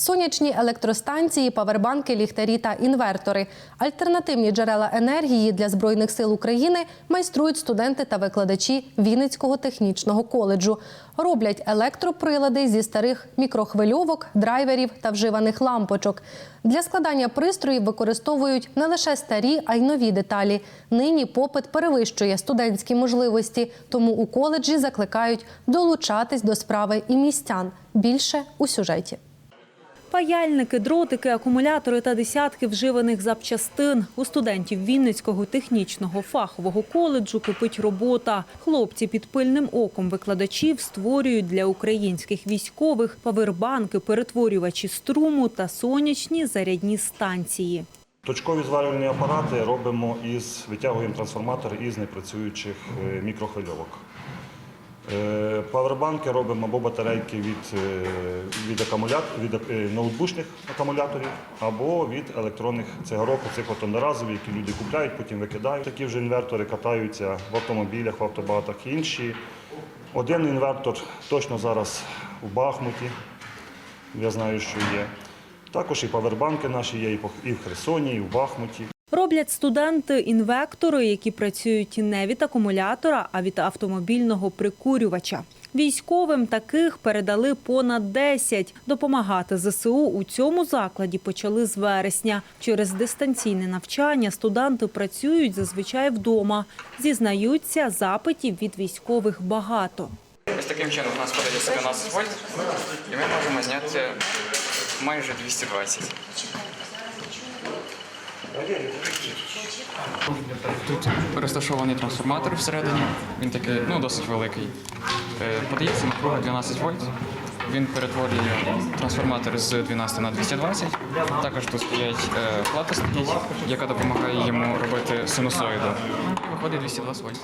Сонячні електростанції, павербанки, ліхтарі та інвертори. Альтернативні джерела енергії для збройних сил України майструють студенти та викладачі Вінницького технічного коледжу. Роблять електроприлади зі старих мікрохвильовок, драйверів та вживаних лампочок. Для складання пристроїв використовують не лише старі, а й нові деталі. Нині попит перевищує студентські можливості, тому у коледжі закликають долучатись до справи і містян. Більше у сюжеті. Паяльники, дротики, акумулятори та десятки вживаних запчастин. У студентів Вінницького технічного фахового коледжу кипить робота. Хлопці під пильним оком викладачів створюють для українських військових павербанки, перетворювачі струму та сонячні зарядні станції. Точкові зварювальні апарати робимо із витягуємо трансформатор із непрацюючих е, мікрохвильовок. Е, Павербанки робимо або батарейки від, е, від, акумулят, від е, ноутбучних акумуляторів, або від електронних цигарок, цих одноразові, які люди купляють, потім викидають. Такі вже інвертори катаються в автомобілях, в автобатах і інші. Один інвертор точно зараз у Бахмуті, я знаю, що є. Також і павербанки наші є і в Херсоні, і в Бахмуті. Роблять студенти інвектори, які працюють не від акумулятора, а від автомобільного прикурювача. Військовим таких передали понад 10. Допомагати ЗСУ у цьому закладі почали з вересня. Через дистанційне навчання студенти працюють зазвичай вдома. Зізнаються, запитів від військових багато. Ось таким чином у нас подається 12 вольт, і ми можемо зняти майже 220. Тут розташований трансформатор всередині, він такий ну, досить великий. Е, Подається напруга 12 вольт. Він перетворює трансформатор з 12 на 220. Також тут стоять е, плата яка допомагає йому робити синусоїду. Виходить 220 вольт.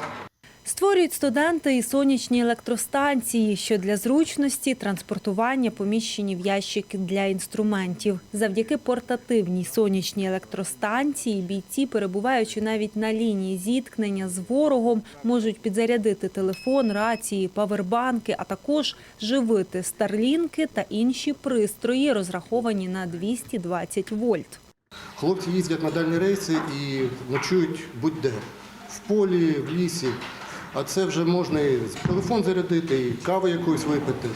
Створюють студенти і сонячні електростанції, що для зручності транспортування поміщені в ящики для інструментів. Завдяки портативній сонячній електростанції бійці, перебуваючи навіть на лінії зіткнення з ворогом, можуть підзарядити телефон, рації, павербанки, а також живити старлінки та інші пристрої, розраховані на 220 вольт. Хлопці їздять на дальні рейси і ночують будь-де. В полі, в лісі. А це вже можна і телефон зарядити, і каву якусь випити.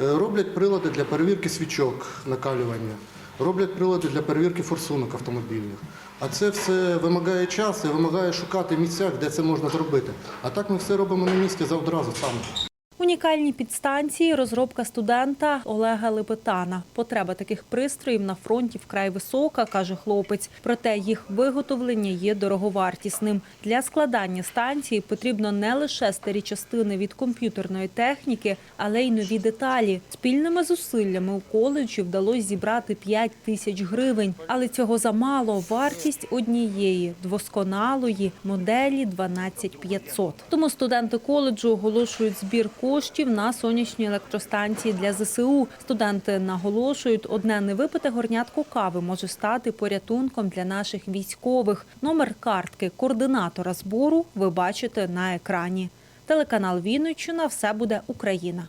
Е, Роблять прилади для перевірки свічок накалювання. Роблять прилади для перевірки форсунок автомобільних. А це все вимагає часу і вимагає шукати місця, де це можна зробити. А так ми все робимо на місці за одразу саме. Унікальні підстанції розробка студента Олега Лепетана. Потреба таких пристроїв на фронті вкрай висока, каже хлопець. Проте їх виготовлення є дороговартісним. Для складання станції потрібно не лише старі частини від комп'ютерної техніки, але й нові деталі. Спільними зусиллями у коледжі вдалося зібрати 5 тисяч гривень. Але цього замало. Вартість однієї двосконалої моделі 12500. Тому студенти коледжу оголошують збір коштів на сонячні електростанції для ЗСУ. Студенти наголошують, одне невипите горнятку кави може стати порятунком для наших військових. Номер картки координатора збору ви бачите на екрані. Телеканал Вінниччина все буде Україна.